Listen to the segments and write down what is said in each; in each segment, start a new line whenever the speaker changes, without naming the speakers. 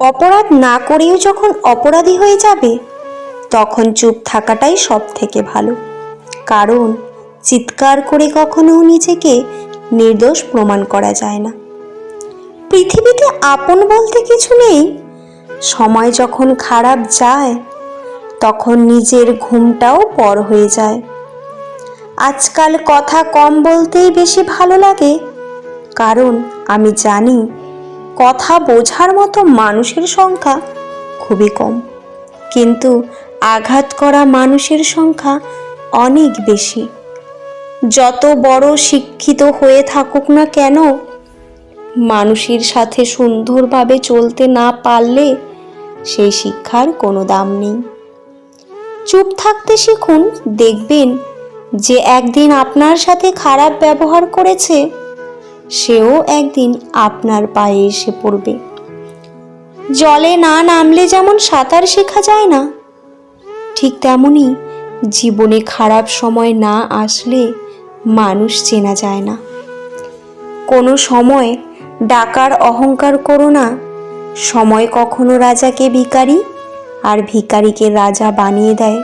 অপরাধ না করেও যখন অপরাধী হয়ে যাবে, তখন চুপ থাকাটাই সব থেকে ভালো। কারণ, চিৎকার করে কখনো নিজেকে নির্দোষ প্রমাণ করা যায় না। পৃথিবীতে আপন বলতে কিছু নেই। সময় যখন খারাপ যায়, তখন নিজের ঘুমটাও পর হয়ে যায়। আজকাল কথা কম বলতেই বেশি ভালো লাগে। কারণ, আমি জানি কথা বোঝার মতো মানুষের সংখ্যা খুবই কম। কিন্তু আঘাত করা মানুষের সংখ্যা অনেক বেশি। যত বড় শিক্ষিত হয়ে থাকুক না কেন, মানুষের সাথে সুন্দরভাবে চলতে না পারলে সেই শিক্ষার কোনো দাম নেই। চুপ থাকতে শিখুন, দেখবেন যে একদিন আপনার সাথে খারাপ ব্যবহার করেছে সেও একদিন আপনার পায়ে এসে পড়বে। জলে না নামলে যেমন সাঁতার শেখা যায় না, ঠিক তেমনই জীবনে খারাপ সময় না আসলে মানুষ চেনা যায় না। কোনো সময় ডাকার অহংকার করো না, সময় কখনো রাজাকে ভিখারি আর ভিখারিকে রাজা বানিয়ে দেয়,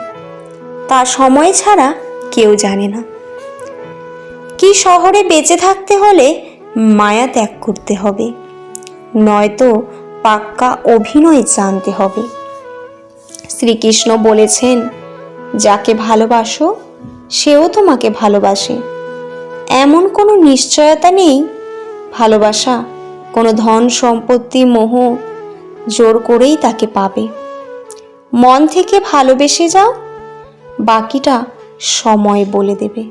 তা সময় ছাড়া কেউ জানে না। কি শহরে বেঁচে থাকতে হলে মায়া ত্যাগ করতে হবে। নয়তো পাক্কা অভিনয় জানতে হবে। শ্রীকৃষ্ণ বলেছেন, যাকে ভালোবাসো, সেও তোমাকে ভালোবাসে। এমন কোনো নিশ্চয়তা নেই। ভালোবাসা, কোনো ধন সম্পত্তি, মোহ জোর করেই তাকে পাবে। মন থেকে ভালোবেসে যাও, বাকিটা সময় বলে দেবে।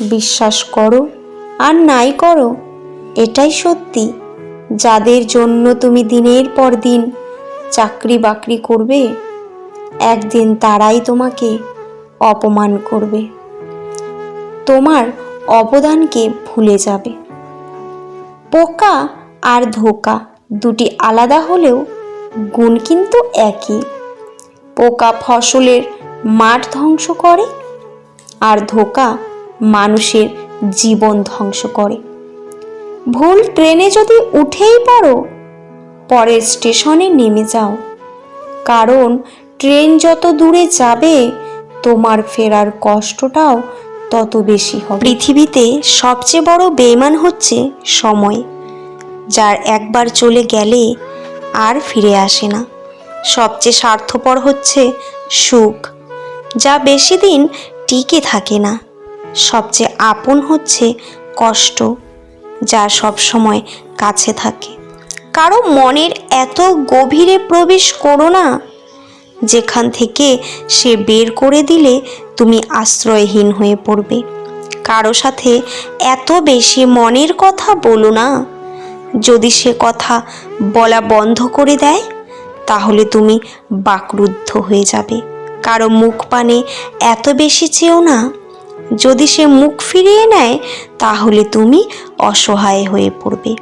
বিশ্বাস করো আর নাই করো। এটাই সত্যি। যাদের জন্য তুমি দিনের পর দিন চাকরি বাকরি করবে, একদিন তারাই তোমাকে অপমান করবে। তোমার অবদানকে ভুলে যাবে। পোকা আর ধোকা দুটি আলাদা হলেও গুণ কিন্তু একই। পোকা ফসলের মাঠ ধ্বংস করে আর ধোকা মানুষের জীবন ধ্বংস করে। ভুল ট্রেনে যদি উঠেই পারো পরের স্টেশনে নেমে যাও। কারণ ট্রেন যত দূরে যাবে, তোমার ফেরার কষ্টটাও তত বেশি হবে। পৃথিবীতে সবচেয়ে বড় বেইমান হচ্ছে সময়, যার একবার চলে গেলে আর ফিরে আসে না। সবচেয়ে স্বার্থপর হচ্ছে সুখ, যা বেশি দিন টিকে থাকে না। সবচেয়ে আপন হচ্ছে কষ্ট, যা সব সময় কাছে থাকে। কারও মনের এত গভীরে প্রবেশ করো না, যেখান থেকে সে বের করে দিলে তুমি আশ্রয়হীন হয়ে পড়বে। কারও সাথে এত বেশি মনের কথা বলো না। যদি সে কথা বলা বন্ধ করে দেয়, তাহলে তুমি বাকরুদ্ধ হয়ে যাবে। কারও মুখ পানে এত বেশি চেও না। যদি সে মুখ ফিরিয়ে নেয়, তাহলে তুমি অসহায় হয়ে পড়বে।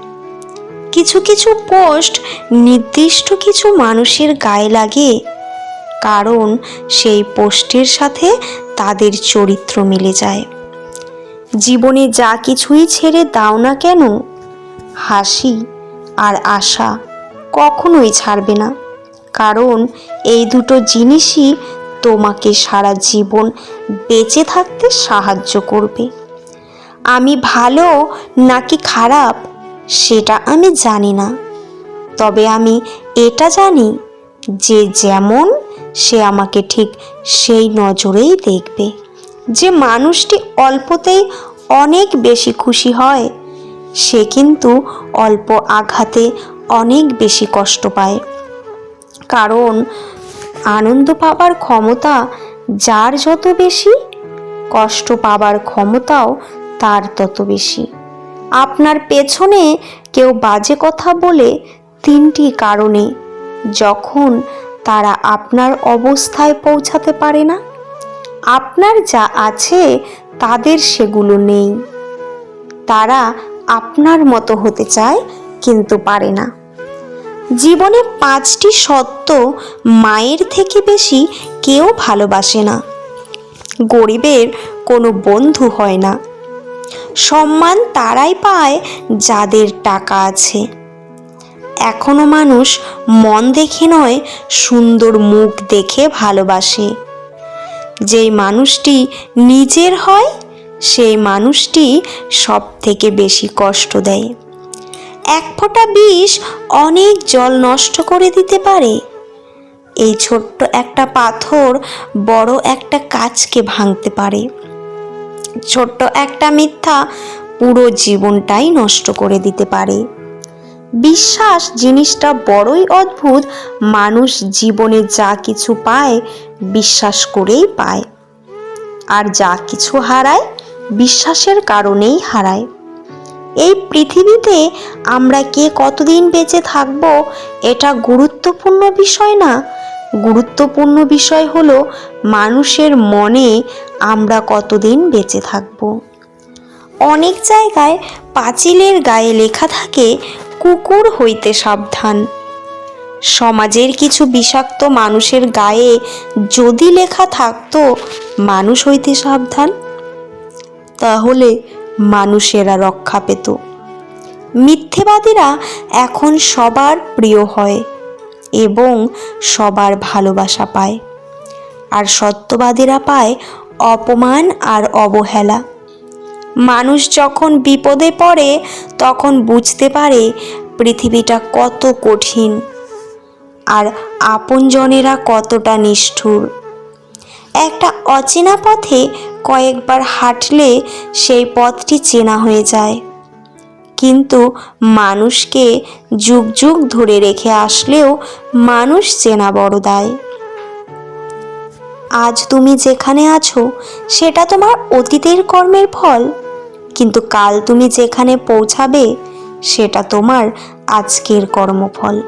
কিছু কিছু পোস্ট নির্দিষ্ট কিছু মানুষের গায়ে লাগে, কারণ সেই পোস্টের সাথে তাদের চরিত্র মিলে যায়। জীবনে যা কিছুই ছেড়ে দাও না কেন, হাসি আর আশা কখনোই ছাড়বে না। কারণ এই দুটো জিনিসই তোমাকে সারা জীবন বেঁচে থাকতে সাহায্য করবে। আমি ভালো নাকি খারাপ, সেটা আমি জানি না। তবে আমি এটা জানি যে যেমন সে আমাকে ঠিক সেই নজরেই দেখবে। যে মানুষটি অল্পতেই অনেক বেশি খুশি হয়, সে কিন্তু অল্প আঘাতে অনেক বেশি কষ্ট পায়। কারণ আনন্দ পাবার ক্ষমতা যার যত বেশি, কষ্ট পাবার ক্ষমতাও তার তত বেশি। আপনার পেছনে কেউ বাজে কথা বলে তিনটি কারণে, যখন তারা আপনার অবস্থায় পৌঁছাতে পারে না। আপনার যা আছে, তাদের সেগুলো নেই। তারা আপনার মতো হতে চায়, কিন্তু পারে না। জীবনে পাঁচটি সত্য মায়ের থেকে বেশি কেউ ভালোবাসে না। গরিবের কোনো বন্ধু হয় না। সম্মান তারাই পায় যাদের টাকা আছে। এখনও মানুষ মন দেখে নয়, সুন্দর মুখ দেখে ভালোবাসে। যেই মানুষটি নিজের হয়, সেই মানুষটি সব থেকে বেশি কষ্ট দেয়। এক ফোঁটা বিষ অনেক জল নষ্ট করে দিতে পারে। এই ছোট্ট একটা পাথর বড় একটা কাজকে ভাঙতে পারে। ছোট্ট একটা মিথ্যা পুরো জীবনটাই নষ্ট করে দিতে পারে। বিশ্বাস জিনিসটা বড়ই অদ্ভুত, মানুষ জীবনে যা কিছু পায় বিশ্বাস করেই পায়। আর যা কিছু হারায়, বিশ্বাসের কারণেই হারায়। এই পৃথিবীতে আমরা কে কতদিন বেঁচে থাকব, এটা গুরুত্বপূর্ণ বিষয় না? গুরুত্বপূর্ণ বিষয় হলো মানুষের মনে আমরা কতদিন বেঁচে থাকব। অনেক জায়গায় পাঁচিলের গায়ে লেখা থাকে, কুকুর হইতে সাবধান। সমাজের কিছু বিষাক্ত মানুষের গায়ে যদি লেখা থাকতো, মানুষ হইতে সাবধান? তাহলে মানুষেরা রক্ষা পেত। মিথ্যেবাদীরা এখন সবার প্রিয় হয় এবং সবার ভালোবাসা পায়। আর সত্যবাদীরা পায় অপমান আর অবহেলা। মানুষ যখন বিপদে পড়ে, তখন বুঝতে পারে পৃথিবীটা কত কঠিন আর আপনজনেরা কতটা নিষ্ঠুর। একটা অচেনা পথে কয়েকবার হাঁটলে সেই পথটি চেনা হয়ে যায়। কিন্তু মানুষকে যুগ যুগ ধরে রেখে আসলেও মানুষ চেনা বড় দায়। আজ তুমি যেখানে আছো, সেটা তোমার অতীতের কর্মের ফল। কিন্তু কাল তুমি যেখানে পৌঁছাবে, সেটা তোমার আজকের কর্মফল।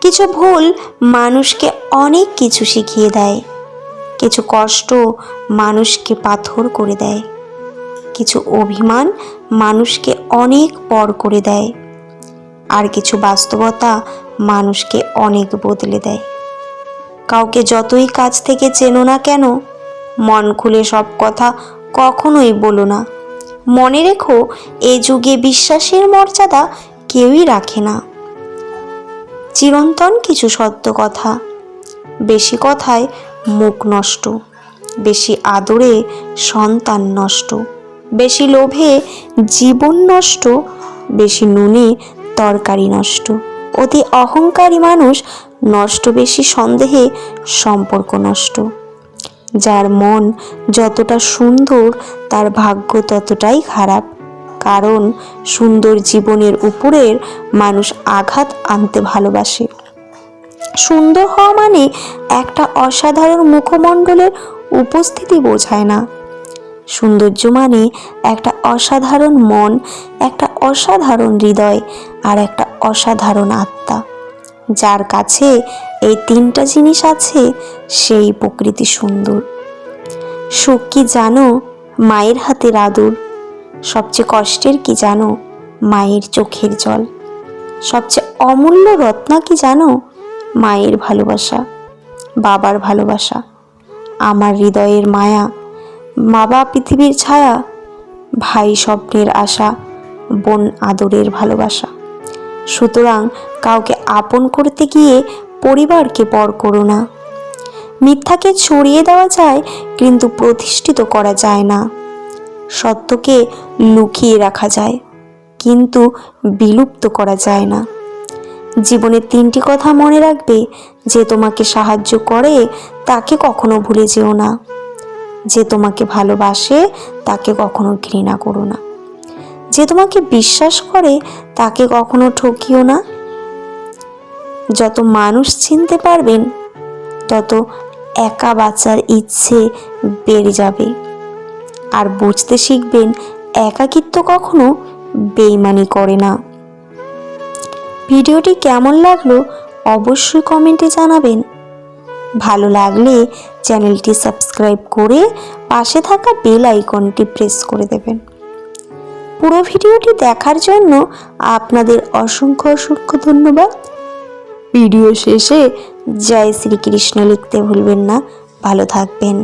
কিছু ভুল মানুষকে অনেক কিছু শিখিয়ে দেয়। কিছু কষ্ট মানুষকে পাথর করে দেয়। কিছু অভিমান মানুষকে অনেক পর করে দেয়। আর কিছু বাস্তবতা মানুষকে অনেক বদলে দেয়। কাউকে যতই কাছ থেকে চেনো না কেন, মন খুলে সব কথা কখনোই বলো না। মনে রেখো, এ যুগে বিশ্বাসের মর্যাদা কেউই রাখে না। চিরন্তন কিছু সত্য কথা। বেশি কথায় মুখ নষ্ট, বেশি আদরে সন্তান নষ্ট, বেশি লোভে জীবন নষ্ট, বেশি নুনে তরকারি নষ্ট। অতি অহংকারী মানুষ নষ্ট, বেশি সন্দেহে সম্পর্ক নষ্ট। যার মন যতটা সুন্দর, তার ভাগ্য ততটাই খারাপ। কারণ সুন্দর জীবনের উপরের মানুষ আঘাত আনতে ভালোবাসে। সুন্দর হওয়া মানে একটা অসাধারণ মুখমণ্ডলের উপস্থিতি বোঝায় না। সৌন্দর্য মানে একটা অসাধারণ মন, একটা অসাধারণ হৃদয় আর একটা অসাধারণ আত্মা। যার কাছে এই তিনটা জিনিস আছে, সেই প্রকৃতি সুন্দর। সুখ কি জানো? মায়ের হাতের আদর সবচেয়ে কষ্টের কি জানো? মায়ের চোখের জল। সবচেয়ে অমূল্য রত্না কি জানো? মায়ের ভালোবাসা, বাবার ভালোবাসা, আমার হৃদয়ের মায়া বাবা পৃথিবীর ছায়া, ভাই স্বপ্নের আশা, বোন আদরের ভালোবাসা। সুতরাং কাউকে আপন করতে গিয়ে পরিবারকে পর করো না। মিথ্যাকে ছড়িয়ে দেওয়া যায়, কিন্তু প্রতিষ্ঠিত করা যায় না। সত্যকে লুকিয়ে রাখা যায়, কিন্তু বিলুপ্ত করা যায় না। জীবনের তিনটি কথা মনে রাখবে, যে তোমাকে সাহায্য করে, তাকে কখনো ভুলে যেও না। যে তোমাকে ভালোবাসে, তাকে কখনো ঘৃণা করো না। যে তোমাকে বিশ্বাস করে, তাকে কখনো ঠকিও না। যত মানুষ চিনতে পারবেন, তত একা বাঁচার ইচ্ছে বেড়ে যাবে। আর বুঝতে শিখবেন, একাকিত্ব কখনো বেইমানি করে না। ভিডিওটি কেমন লাগল অবশ্যই কমেন্টে জানাবেন। ভালো লাগলে চ্যানেলটি সাবস্ক্রাইব করে পাশে থাকা বেল আইকনটি প্রেস করে দেবেন। পুরো ভিডিওটি দেখার জন্য আপনাদের অসংখ্য অসংখ্য ধন্যবাদ। ভিডিও শেষে জয় শ্রীকৃষ্ণ লিখতে ভুলবেন না। ভালো থাকবেন।